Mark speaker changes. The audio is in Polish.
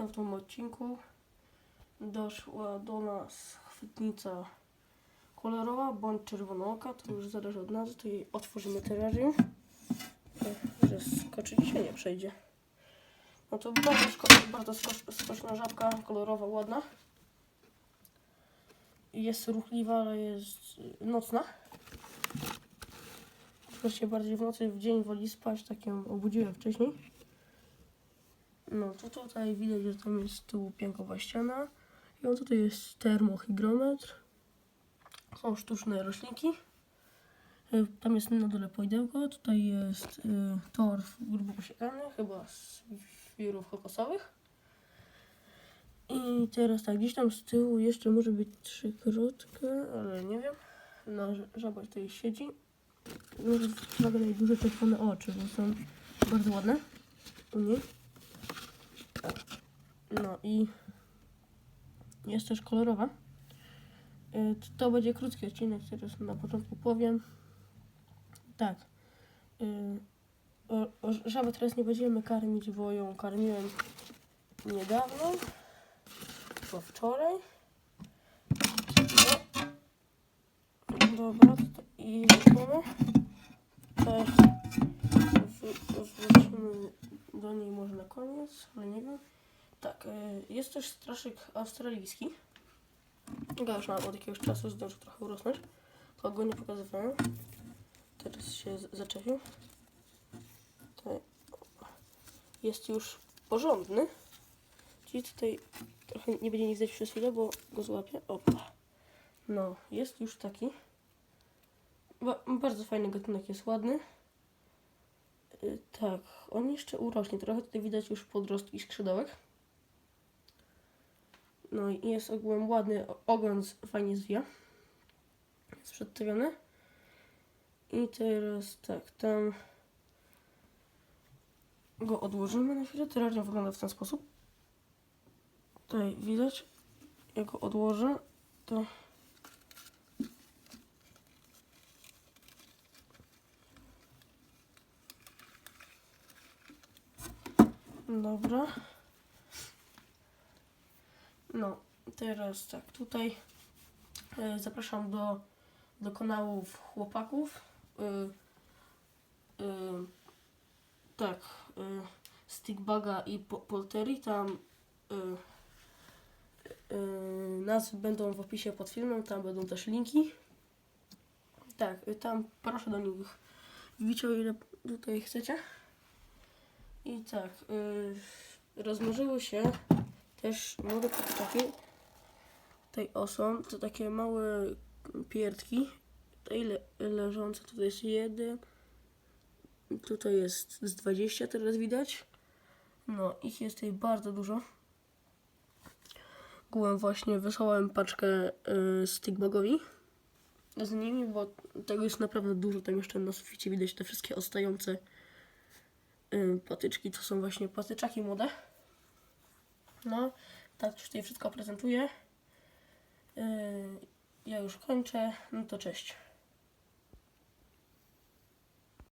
Speaker 1: witam w tym odcinku. Doszła do nas chwytnica kolorowa bądź czerwonooka, to już zależy od nas. To jej otworzymy terrarium. Że skoczy dzisiaj nie przejdzie. No to bardzo, sko bardzo skocz skoczna żabka, kolorowa, ładna. Jest ruchliwa, ale jest y, nocna. Oczywiście bardziej w nocy, w dzień woli spać, tak ją obudziłem wcześniej. No to tutaj widać, że tam jest z tyłu piankowa ściana. I on tutaj jest termohygrometr. Są sztuczne roślinki. Y, Tam jest na dole poidełko. Tutaj jest y, torf grubo posiekany, chyba z wirów kokosowych. I teraz tak, gdzieś tam z tyłu jeszcze może być trzykrotka, ale nie wiem. No, żaba tutaj siedzi. Może uwagę na jej duże czerwone oczy, bo są bardzo ładne u niej. No i jest też kolorowa. Y, To będzie krótki odcinek, teraz na początku powiem. Tak. Y, żabę teraz nie będziemy karmić, bo ją karmiłem niedawno. Chyba wczoraj. No. Dobra, to- i mamy. Też wr- wrócimy do niej może na koniec, ale nie wiem. Tak, y, jest też straszyk australijski. Go już mam od jakiegoś czasu, zdążył trochę urosnąć. To go nie pokazywałem. Teraz się zaczepił. Jest już porządny. Czyli tutaj trochę nie będzie nic zdać przez chwilę, bo go złapię. Opa. No, jest już taki. Ba bardzo fajny gatunek, jest ładny. Y, tak, on jeszcze urośnie. Trochę tutaj widać już podrostki skrzydełek. No i jest ogółem ładny, ogon fajnie zwija. Jest przedstawiony. I teraz tak, tam go odłożymy na chwilę. Terrarium wygląda w ten sposób. Tutaj widać, jak go odłożę, to Dobra. No, teraz tak, tutaj e, zapraszam do, do kanałów chłopaków. E, e, tak, e, Stickbaga i Po- tam nazwy będą w opisie pod filmem, tam będą też linki. Tak, tam proszę do nich wbić o ile tutaj chcecie. I tak, y, się też młode kurczaki. Tutaj osą, to takie małe pierdki. Tutaj le, leżące, tutaj jest jeden. Tutaj jest z 20 teraz widać. No, ich jest tutaj bardzo dużo. Głowem właśnie wysłałem paczkę y, Stigmagowi z nimi, bo tego jest naprawdę dużo. Tam jeszcze na suficie widać te wszystkie ostające y, patyczki. To są właśnie patyczaki młode. No, tak już tutaj wszystko prezentuję. Y, ja już kończę. No to cześć.